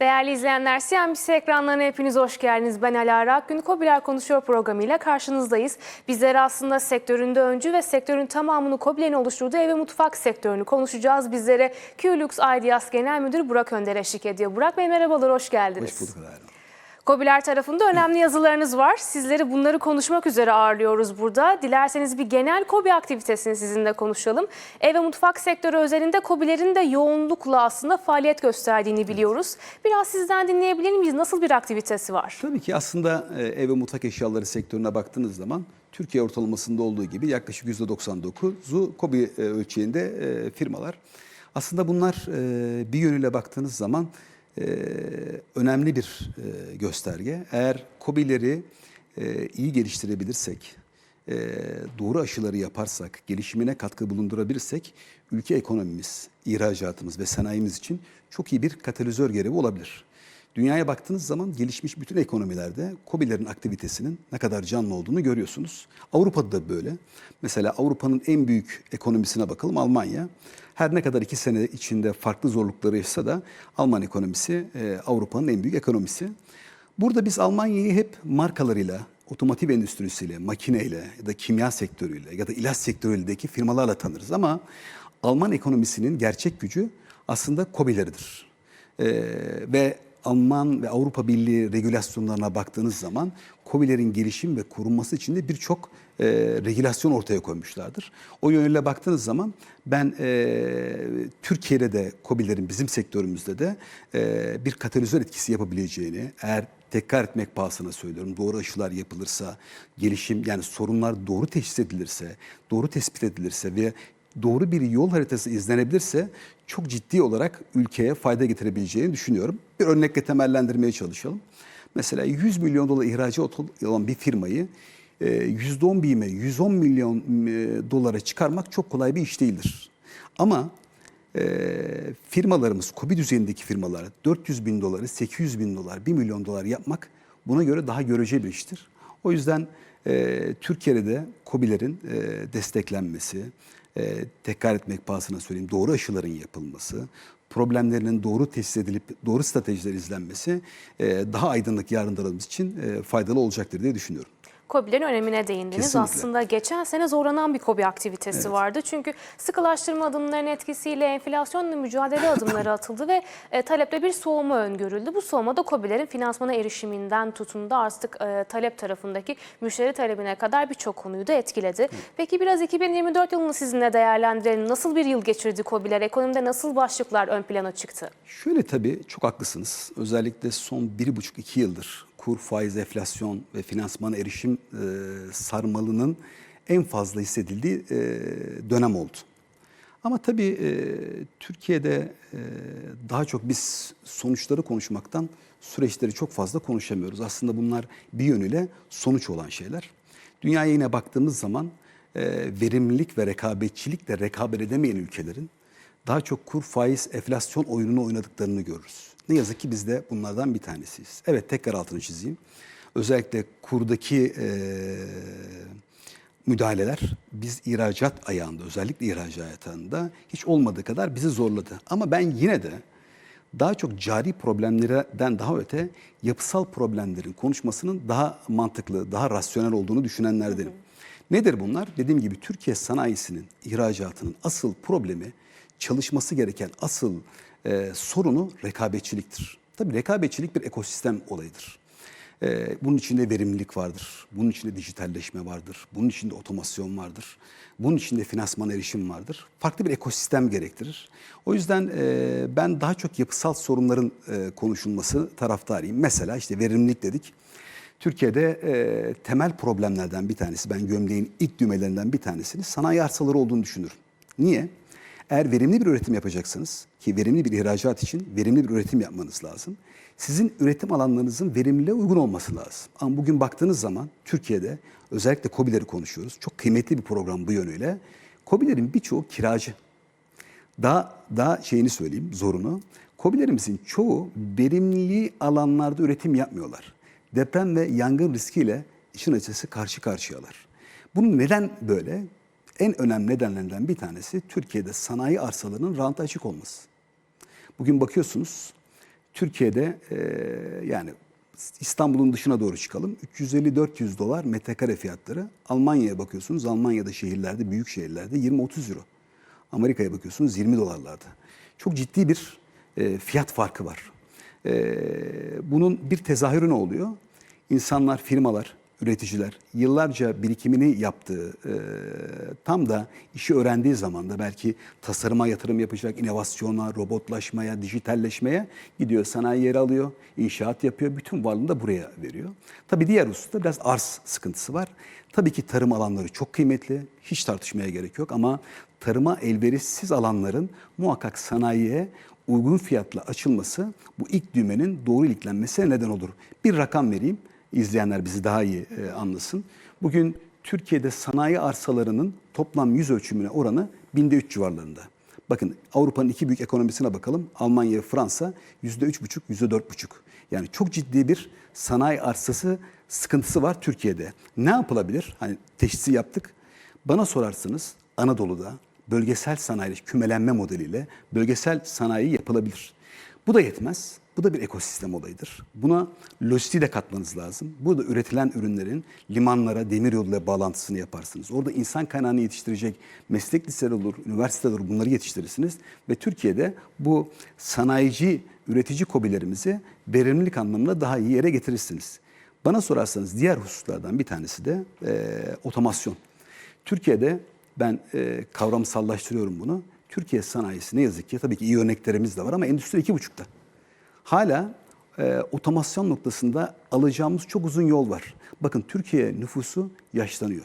Değerli izleyenler, CNBC ekranlarına hepiniz hoş geldiniz. Ben Alara Akgün. Kobiler Konuşuyor programıyla karşınızdayız. Bizler aslında sektöründe öncü ve sektörün tamamını Kobilerin oluşturduğu ev ve mutfak sektörünü konuşacağız. Bizlere Qlux Ideas Genel Müdürü Burak Önder eşlik ediyor. Burak Bey merhabalar, hoş geldiniz. Hoş bulduk Alara. Kobiler tarafında önemli yazılarınız var. Sizleri bunları konuşmak üzere ağırlıyoruz burada. Dilerseniz bir genel Kobi aktivitesini sizinle konuşalım. Ev ve mutfak sektörü özelinde Kobilerin de yoğunlukla aslında faaliyet gösterdiğini biliyoruz. Biraz sizden dinleyebilir miyiz? Nasıl bir aktivitesi var? Tabii ki aslında e, ev ve mutfak eşyaları sektörüne baktığınız zaman Türkiye ortalamasında olduğu gibi yaklaşık %99'u KOBİ e, ölçeğinde e, firmalar. Aslında bunlar bir yönüyle baktığınız zaman e, önemli bir e, gösterge. Eğer KOBİ'leri e, iyi geliştirebilirsek, doğru aşıları yaparsak, gelişimine katkı bulundurabilirsek ülke ekonomimiz, ihracatımız ve sanayimiz için çok iyi bir katalizör görevi olabilir. Dünyaya baktığınız zaman gelişmiş bütün ekonomilerde KOBİ'lerin aktivitesinin ne kadar canlı olduğunu görüyorsunuz. Avrupa'da da böyle. Mesela Avrupa'nın en büyük ekonomisine bakalım Almanya. Her ne kadar iki sene içinde farklı zorlukları yaşasa da Alman ekonomisi e, Avrupa'nın en büyük ekonomisi. Burada biz Almanya'yı hep markalarıyla, otomotiv endüstrisiyle, makineyle ya da kimya sektörüyle ya da ilaç sektöründeki firmalarla tanırız ama Alman ekonomisinin gerçek gücü aslında KOBİ'leridir. Ee, ve Alman ve Avrupa Birliği regülasyonlarına baktığınız zaman KOBİ'lerin gelişim ve korunması için de birçok e, regülasyon ortaya koymuşlardır. O yönüyle baktığınız zaman ben e, Türkiye'de de KOBİ'lerin bizim sektörümüzde de e, bir katalizör etkisi yapabileceğini, eğer tekrar etmek pahasına söylüyorum. Doğru aşılar yapılırsa, gelişim yani sorunlar doğru teşhis edilirse, doğru tespit edilirse ve doğru bir yol haritası izlenebilirse çok ciddi olarak ülkeye fayda getirebileceğini düşünüyorum. Bir örnekle temellendirmeye çalışalım. Mesela 100 milyon dolar ihracı olan bir firmayı %10 BİM'e 110 milyon e, dolara çıkarmak çok kolay bir iş değildir. Ama e, firmalarımız, KOBİ düzeyindeki firmalar 400 bin doları, 800 bin dolar, 1 milyon dolar yapmak buna göre daha görece bir iştir. O yüzden e, Türkiye'de de KOBİ'lerin e, desteklenmesi, e, tekrar etmek pahasına söyleyeyim doğru aşıların yapılması, problemlerinin doğru tesis edilip doğru stratejiler izlenmesi e, daha aydınlık yarınlarımız için e, faydalı olacaktır diye düşünüyorum. KOBİ'lerin önemine değindiniz. Kesinlikle. Aslında geçen sene zorlanan bir KOBİ aktivitesi vardı. Çünkü sıkılaştırma adımlarının etkisiyle enflasyonla mücadele adımları atıldı ve e, talepte bir soğuma öngörüldü. Bu soğuma da KOBİ'lerin finansmana erişiminden tutun da artık e, talep tarafındaki müşteri talebine kadar birçok konuyu da etkiledi. Peki biraz 2024 yılını sizinle değerlendirelim. Nasıl bir yıl geçirdi KOBİ'ler? Ekonomide nasıl başlıklar ön plana çıktı? Şöyle tabii çok haklısınız. Özellikle son bir buçuk iki yıldır kur, faiz, enflasyon ve finansmana erişim e, sarmalının en fazla hissedildiği e, dönem oldu. Ama tabii e, Türkiye'de e, daha çok biz sonuçları konuşmaktan süreçleri çok fazla konuşamıyoruz. Aslında bunlar bir yönüyle sonuç olan şeyler. Dünyaya yine baktığımız zaman e, verimlilik ve rekabetçilikle rekabet edemeyen ülkelerin daha çok kur, faiz, enflasyon oyununu oynadıklarını görürüz. Ne yazık ki biz de bunlardan bir tanesiyiz. Evet tekrar altını çizeyim. Özellikle kurdaki e, müdahaleler biz ihracat ayağında özellikle ihracat ayağında hiç olmadığı kadar bizi zorladı. Ama ben yine de daha çok cari problemlerden daha öte yapısal problemlerin konuşmasının daha mantıklı, daha rasyonel olduğunu düşünenlerdenim. Nedir bunlar? Dediğim gibi Türkiye sanayisinin, ihracatının asıl problemi, çalışması gereken asıl e, sorunu rekabetçiliktir. Tabii rekabetçilik bir ekosistem olayıdır. E, bunun içinde verimlilik vardır, bunun içinde dijitalleşme vardır, bunun içinde otomasyon vardır, bunun içinde finansman erişim vardır. Farklı bir ekosistem gerektirir. O yüzden e, ben daha çok yapısal sorunların e, konuşulması taraftarıyım. Mesela işte verimlilik dedik. Türkiye'de e, temel problemlerden bir tanesi, ben gömleğin ilk düğmelerinden bir tanesini sanayi arsaları olduğunu düşünürüm. Niye? Eğer verimli bir üretim yapacaksınız ki verimli bir ihracat için verimli bir üretim yapmanız lazım. Sizin üretim alanlarınızın verimliliğe uygun olması lazım. Ama bugün baktığınız zaman Türkiye'de özellikle KOBİ'leri konuşuyoruz. Çok kıymetli bir program bu yönüyle. KOBİ'lerin birçoğu kiracı. Daha, daha şeyini söyleyeyim, zorunu. KOBİ'lerimizin çoğu verimli alanlarda üretim yapmıyorlar. Deprem ve yangın riskiyle işin açısı karşı karşıyalar. Bunun neden böyle? En önemli nedenlerinden bir tanesi Türkiye'de sanayi arsalarının ranta açık olması. Bugün bakıyorsunuz Türkiye'de e, yani İstanbul'un dışına doğru çıkalım. 350-400 dolar metrekare fiyatları. Almanya'ya bakıyorsunuz. Almanya'da şehirlerde, büyük şehirlerde 20-30 euro. Amerika'ya bakıyorsunuz 20 dolarlarda. Çok ciddi bir e, fiyat farkı var. E, bunun bir tezahürü ne oluyor? İnsanlar, firmalar, üreticiler yıllarca birikimini yaptığı, e, tam da işi öğrendiği zaman da belki tasarıma yatırım yapacak, inovasyona, robotlaşmaya, dijitalleşmeye gidiyor, sanayi yeri alıyor, inşaat yapıyor, bütün varlığını da buraya veriyor. Tabii diğer hususta biraz arz sıkıntısı var. Tabii ki tarım alanları çok kıymetli, hiç tartışmaya gerek yok ama tarıma elverişsiz alanların muhakkak sanayiye uygun fiyatla açılması bu ilk düğmenin doğru iliklenmesine neden olur. Bir rakam vereyim, izleyenler bizi daha iyi e, anlasın. Bugün Türkiye'de sanayi arsalarının toplam yüz ölçümüne oranı binde üç civarlarında. Bakın Avrupa'nın iki büyük ekonomisine bakalım. Almanya ve Fransa yüzde üç buçuk, yüzde dört buçuk. Yani çok ciddi bir sanayi arsası sıkıntısı var Türkiye'de. Ne yapılabilir? Hani teşhisi yaptık. Bana sorarsanız Anadolu'da bölgesel sanayi kümelenme modeliyle bölgesel sanayi yapılabilir. Bu da yetmez. Bu da bir ekosistem olayıdır. Buna lojistiği de katmanız lazım. Burada üretilen ürünlerin limanlara, demiryoluyla bağlantısını yaparsınız. Orada insan kaynağını yetiştirecek meslek liseleri olur, üniversiteler olur bunları yetiştirirsiniz. Ve Türkiye'de bu sanayici, üretici kobilerimizi verimlilik anlamında daha iyi yere getirirsiniz. Bana sorarsanız diğer hususlardan bir tanesi de e, otomasyon. Türkiye'de ben e, kavramsallaştırıyorum bunu. Türkiye sanayisi ne yazık ki tabii ki iyi örneklerimiz de var ama endüstri iki buçukta. Hala e, otomasyon noktasında alacağımız çok uzun yol var. Bakın Türkiye nüfusu yaşlanıyor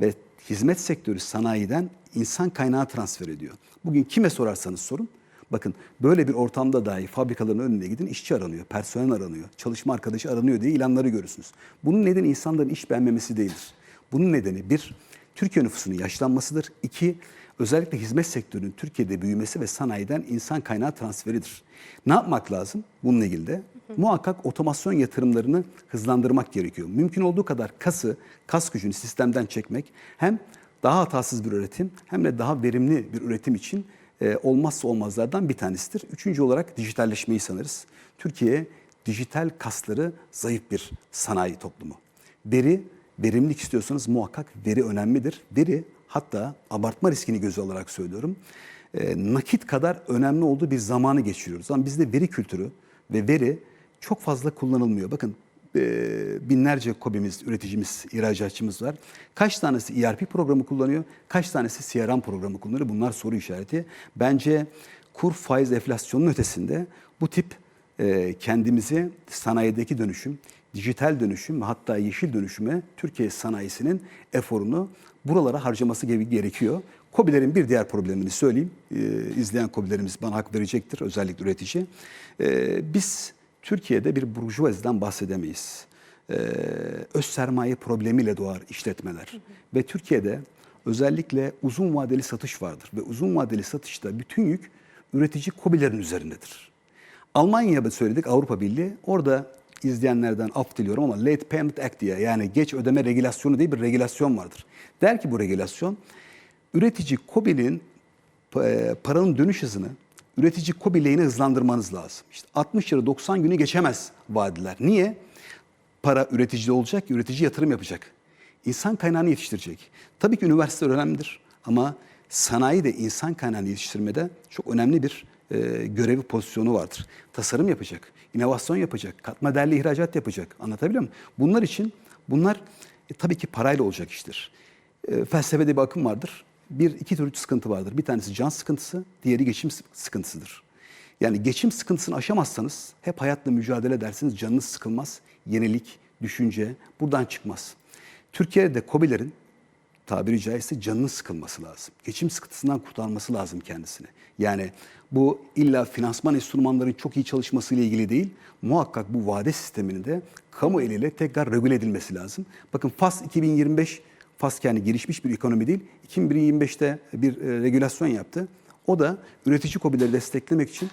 ve hizmet sektörü sanayiden insan kaynağı transfer ediyor. Bugün kime sorarsanız sorun. Bakın böyle bir ortamda dahi fabrikaların önüne gidin işçi aranıyor, personel aranıyor, çalışma arkadaşı aranıyor diye ilanları görürsünüz. Bunun nedeni insanların iş beğenmemesi değildir. Bunun nedeni bir, Türkiye nüfusunun yaşlanmasıdır. İki, özellikle hizmet sektörünün Türkiye'de büyümesi ve sanayiden insan kaynağı transferidir. Ne yapmak lazım bununla ilgili de? Muhakkak otomasyon yatırımlarını hızlandırmak gerekiyor. Mümkün olduğu kadar kası, kas gücünü sistemden çekmek hem daha hatasız bir üretim hem de daha verimli bir üretim için e, olmazsa olmazlardan bir tanesidir. Üçüncü olarak dijitalleşmeyi sanırız. Türkiye dijital kasları zayıf bir sanayi toplumu. Veri, verimlilik istiyorsanız muhakkak veri önemlidir. Veri hatta abartma riskini göze alarak söylüyorum. e, nakit kadar önemli olduğu bir zamanı geçiriyoruz. Ama bizde veri kültürü ve veri çok fazla kullanılmıyor. Bakın e, binlerce kobimiz, üreticimiz, ihracatçımız var. Kaç tanesi ERP programı kullanıyor, kaç tanesi CRM programı kullanıyor? Bunlar soru işareti. Bence kur, faiz, enflasyonun ötesinde bu tip e, kendimizi sanayideki dönüşüm, dijital dönüşüm hatta yeşil dönüşüme Türkiye sanayisinin eforunu buralara harcaması gerekiyor. KOBİ'lerin bir diğer problemini söyleyeyim. Ee, izleyen KOBİ'lerimiz bana hak verecektir, özellikle üretici. Ee, biz Türkiye'de bir burjuvaziden bahsedemeyiz. Ee, öz sermaye problemiyle doğar işletmeler. Ve Türkiye'de özellikle uzun vadeli satış vardır. Ve uzun vadeli satışta bütün yük üretici KOBİ'lerin üzerindedir. Almanya'da söyledik Avrupa Birliği. Orada izleyenlerden af diliyorum ama Late Payment Act diye yani geç ödeme regülasyonu diye bir regülasyon vardır. Der ki bu regülasyon üretici KOBİ'nin e, paranın dönüş hızını üretici lehine hızlandırmanız lazım. İşte 60 ya da 90 günü geçemez vadiler. Niye? Para üreticide olacak, üretici yatırım yapacak. İnsan kaynağını yetiştirecek. Tabii ki üniversite önemlidir ama sanayi de insan kaynağını yetiştirmede çok önemli bir e, görevi pozisyonu vardır. Tasarım yapacak, inovasyon yapacak, katma değerli ihracat yapacak. Anlatabiliyor muyum? Bunlar için bunlar e, tabii ki parayla olacak iştir. E, felsefede bir akım vardır. Bir, iki tür sıkıntı vardır. Bir tanesi can sıkıntısı, diğeri geçim sıkıntısıdır. Yani geçim sıkıntısını aşamazsanız hep hayatla mücadele edersiniz, canınız sıkılmaz, yenilik, düşünce buradan çıkmaz. Türkiye'de KOBİ'lerin tabiri caizse canının sıkılması lazım. Geçim sıkıntısından kurtarması lazım kendisini. Yani bu illa finansman enstrümanların çok iyi çalışması ile ilgili değil, muhakkak bu vade sisteminin de kamu eliyle tekrar regüle edilmesi lazım. Bakın FAS 2025, FAS yani gelişmiş bir ekonomi değil, 2025'te bir e, regülasyon yaptı. O da üretici kobileri desteklemek için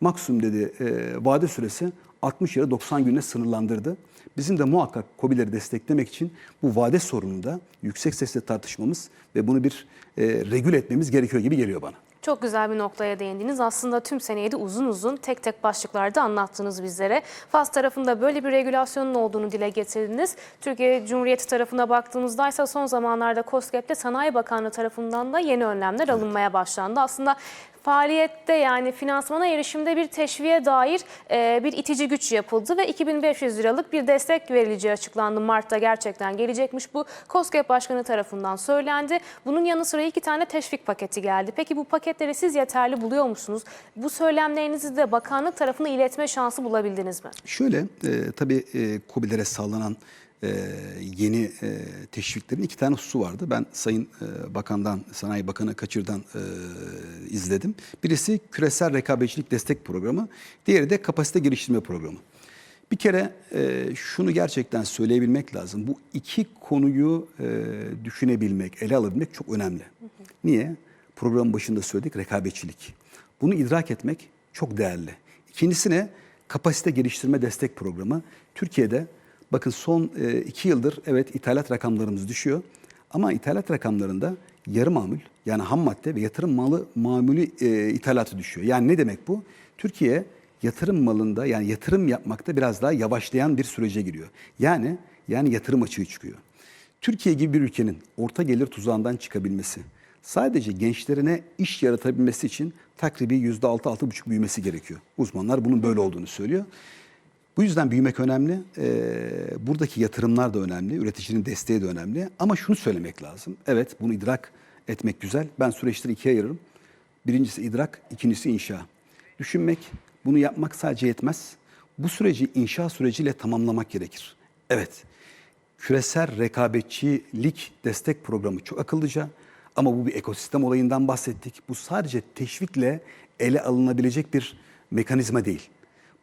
maksimum dedi e, vade süresi 60 ya da 90 güne sınırlandırdı. Bizim de muhakkak KOBİ'leri desteklemek için bu vade sorununu da yüksek sesle tartışmamız ve bunu bir e, regüle etmemiz gerekiyor gibi geliyor bana. Çok güzel bir noktaya değindiniz. Aslında tüm seneyi de uzun uzun tek tek başlıklarda anlattınız bizlere. Fas tarafında böyle bir regülasyonun olduğunu dile getirdiniz. Türkiye Cumhuriyeti tarafına baktığımızda ise son zamanlarda KOSGEB'de Sanayi Bakanlığı tarafından da yeni önlemler alınmaya başlandı. Aslında faaliyette yani finansmana erişimde bir teşviğe dair e, bir itici güç yapıldı ve 2500 liralık bir destek verileceği açıklandı. Mart'ta gerçekten gelecekmiş bu KOSGEB Başkanı tarafından söylendi. Bunun yanı sıra iki tane teşvik paketi geldi. Peki bu paketleri siz yeterli buluyor musunuz? Bu söylemlerinizi de bakanlık tarafına iletme şansı bulabildiniz mi? Şöyle, e, tabii e, KOBİ'lere sağlanan e, yeni e, teşviklerin iki tane hususu vardı. Ben Sayın e, Bakan'dan, Sanayi Bakanı Kaçır'dan e, izledim. Birisi küresel rekabetçilik destek programı, diğeri de kapasite geliştirme programı. Bir kere e, şunu gerçekten söyleyebilmek lazım. Bu iki konuyu e, düşünebilmek, ele alabilmek çok önemli. Niye? Programın başında söyledik rekabetçilik. Bunu idrak etmek çok değerli. İkincisi ne? Kapasite geliştirme destek programı. Türkiye'de bakın son e, iki yıldır evet ithalat rakamlarımız düşüyor. Ama ithalat rakamlarında yarı mamul yani ham madde ve yatırım malı mamulü e, ithalatı düşüyor. Yani ne demek bu? Türkiye yatırım malında yani yatırım yapmakta biraz daha yavaşlayan bir sürece giriyor. Yani yani yatırım açığı çıkıyor. Türkiye gibi bir ülkenin orta gelir tuzağından çıkabilmesi, sadece gençlerine iş yaratabilmesi için takribi yüzde altı, altı buçuk büyümesi gerekiyor. Uzmanlar bunun böyle olduğunu söylüyor. Bu yüzden büyümek önemli. Ee, buradaki yatırımlar da önemli. Üreticinin desteği de önemli. Ama şunu söylemek lazım. Evet bunu idrak etmek güzel. Ben süreçleri ikiye ayırırım. Birincisi idrak, ikincisi inşa. Düşünmek, bunu yapmak sadece yetmez. Bu süreci inşa süreciyle tamamlamak gerekir. Evet, küresel rekabetçilik destek programı çok akıllıca ama bu bir ekosistem olayından bahsettik. Bu sadece teşvikle ele alınabilecek bir mekanizma değil.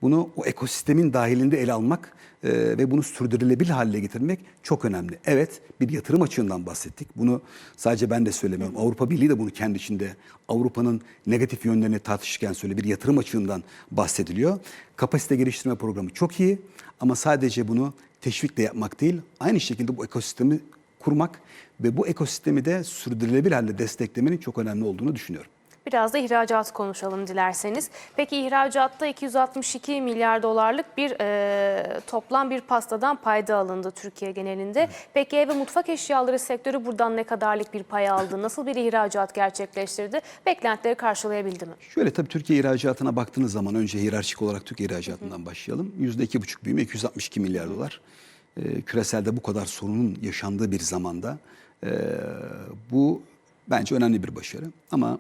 Bunu o ekosistemin dahilinde ele almak e, ve bunu sürdürülebilir hale getirmek çok önemli. Evet bir yatırım açığından bahsettik. Bunu sadece ben de söylemiyorum. Avrupa Birliği de bunu kendi içinde Avrupa'nın negatif yönlerini tartışırken söyle bir yatırım açığından bahsediliyor. Kapasite geliştirme programı çok iyi ama sadece bunu teşvikle yapmak değil, aynı şekilde bu ekosistemi kurmak ve bu ekosistemi de sürdürülebilir halde desteklemenin çok önemli olduğunu düşünüyorum. Biraz da ihracat konuşalım dilerseniz. Peki ihracatta 262 milyar dolarlık bir e, toplam bir pastadan payda alındı Türkiye genelinde. Peki ev ve mutfak eşyaları sektörü buradan ne kadarlık bir pay aldı? Nasıl bir ihracat gerçekleştirdi? Beklentileri karşılayabildi mi? Şöyle tabii Türkiye ihracatına baktığınız zaman önce hiyerarşik olarak Türkiye ihracatından başlayalım. %2,5 büyüme 262 milyar dolar. Ee, küreselde bu kadar sorunun yaşandığı bir zamanda e, bu bence önemli bir başarı. Ama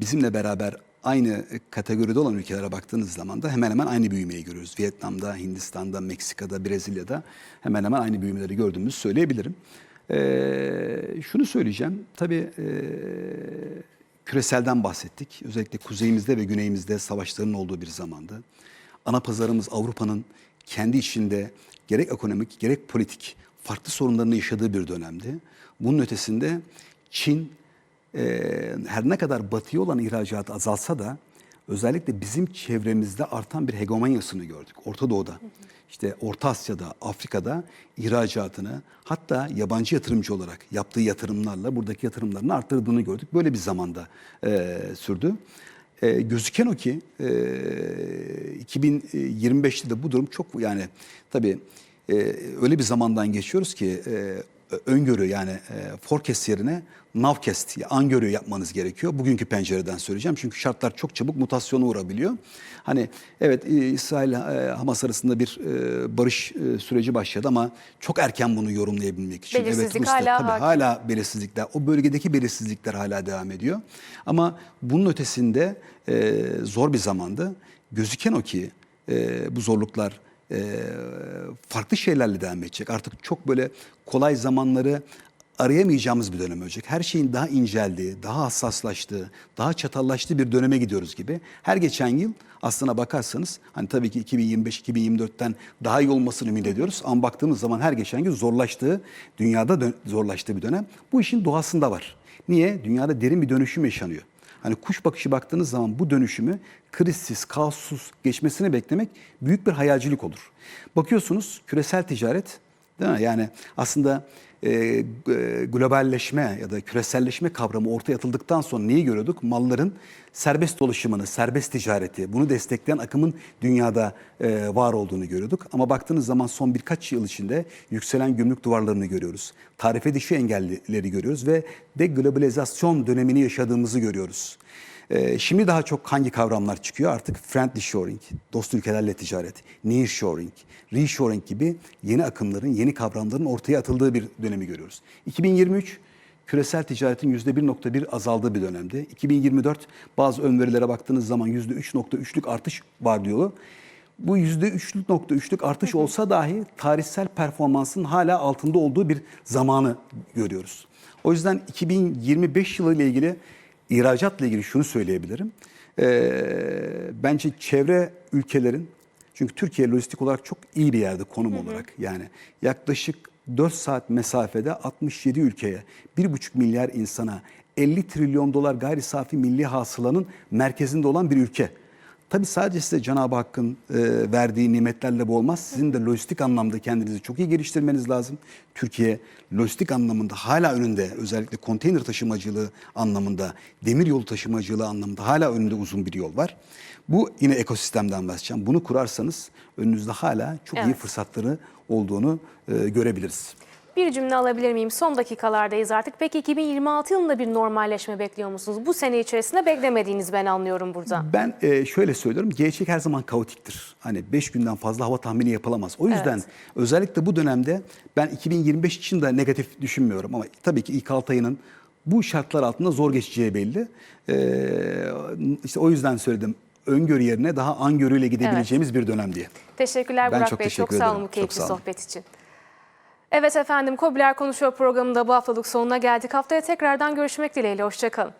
bizimle beraber aynı kategoride olan ülkelere baktığınız zaman da hemen hemen aynı büyümeyi görüyoruz. Vietnam'da, Hindistan'da, Meksika'da, Brezilya'da hemen hemen aynı büyümeleri gördüğümüzü söyleyebilirim. Ee, şunu söyleyeceğim. Tabii e, küreselden bahsettik. Özellikle kuzeyimizde ve güneyimizde savaşların olduğu bir zamandı. Ana pazarımız Avrupa'nın kendi içinde gerek ekonomik gerek politik farklı sorunlarını yaşadığı bir dönemdi. Bunun ötesinde Çin e, her ne kadar batıya olan ihracatı azalsa da özellikle bizim çevremizde artan bir hegemonyasını gördük. Orta Doğu'da, işte Orta Asya'da, Afrika'da ihracatını hatta yabancı yatırımcı olarak yaptığı yatırımlarla buradaki yatırımlarını arttırdığını gördük. Böyle bir zamanda e, sürdü. E, gözüken o ki e, 2025'te de bu durum çok yani tabii e, öyle bir zamandan geçiyoruz ki e, öngörü yani e, forecast yerine nowcast, ya öngörü yapmanız gerekiyor. Bugünkü pencereden söyleyeceğim çünkü şartlar çok çabuk mutasyona uğrabiliyor. Hani evet e, İsrail e, Hamas arasında bir e, barış e, süreci başladı ama çok erken bunu yorumlayabilmek için. Belirsizlik evet, Rusya, hala tabii, hakim. hala belirsizlikler, o bölgedeki belirsizlikler hala devam ediyor. Ama bunun ötesinde e, zor bir zamandı. Gözüken o ki e, bu zorluklar e, farklı şeylerle devam edecek. Artık çok böyle kolay zamanları arayamayacağımız bir dönem olacak. Her şeyin daha inceldiği, daha hassaslaştığı, daha çatallaştığı bir döneme gidiyoruz gibi. Her geçen yıl aslına bakarsanız hani tabii ki 2025-2024'ten daha iyi olmasını ümit ediyoruz. Ama baktığımız zaman her geçen yıl zorlaştığı, dünyada zorlaştığı bir dönem. Bu işin doğasında var. Niye? Dünyada derin bir dönüşüm yaşanıyor. Hani kuş bakışı baktığınız zaman bu dönüşümü krizsiz, kaossuz geçmesini beklemek büyük bir hayalcilik olur. Bakıyorsunuz küresel ticaret Değil mi? Yani aslında e, e, globalleşme ya da küreselleşme kavramı ortaya atıldıktan sonra neyi görüyorduk? Malların serbest dolaşımını, serbest ticareti, bunu destekleyen akımın dünyada e, var olduğunu görüyorduk. Ama baktığınız zaman son birkaç yıl içinde yükselen gümrük duvarlarını görüyoruz. Tarife dışı engelleri görüyoruz ve deglobalizasyon dönemini yaşadığımızı görüyoruz. Ee, Şimdi daha çok hangi kavramlar çıkıyor? Artık friendly shoring, dost ülkelerle ticaret, near shoring, reshoring gibi yeni akımların, yeni kavramların ortaya atıldığı bir dönemi görüyoruz. 2023 küresel ticaretin %1.1 azaldığı bir dönemde. 2024 bazı ön verilere baktığınız zaman %3.3'lük artış var diyor. Bu %3.3'lük artış olsa dahi tarihsel performansın hala altında olduğu bir zamanı görüyoruz. O yüzden 2025 yılı ile ilgili ihracatla ilgili şunu söyleyebilirim. Ee, bence çevre ülkelerin çünkü Türkiye lojistik olarak çok iyi bir yerde konum olarak yani yaklaşık 4 saat mesafede 67 ülkeye 1,5 milyar insana 50 trilyon dolar gayri safi milli hasılanın merkezinde olan bir ülke. Tabii sadece size Cenab-ı Hakk'ın e, verdiği nimetlerle bu olmaz. Sizin de lojistik anlamda kendinizi çok iyi geliştirmeniz lazım. Türkiye lojistik anlamında hala önünde özellikle konteyner taşımacılığı anlamında, demir yolu taşımacılığı anlamında hala önünde uzun bir yol var. Bu yine ekosistemden bahsedeceğim. Bunu kurarsanız önünüzde hala çok iyi Evet. fırsatları olduğunu e, görebiliriz. Bir cümle alabilir miyim? Son dakikalardayız artık. Peki 2026 yılında bir normalleşme bekliyor musunuz? Bu sene içerisinde beklemediğiniz ben anlıyorum burada. Ben e, şöyle söylüyorum, gelecek her zaman kaotiktir. Hani 5 günden fazla hava tahmini yapılamaz. O yüzden Evet. özellikle bu dönemde ben 2025 için de negatif düşünmüyorum ama tabii ki ilk 6 ayının bu şartlar altında zor geçeceği belli. E, işte o yüzden söyledim. Öngörü yerine daha angörüyle gidebileceğimiz bir dönem diye. Teşekkürler Ben Burak çok Bey. teşekkür çok sağ olun bu keyifli sohbet için. Evet efendim Kobiler Konuşuyor programında bu haftalık sonuna geldik. Haftaya tekrardan görüşmek dileğiyle. Hoşçakalın.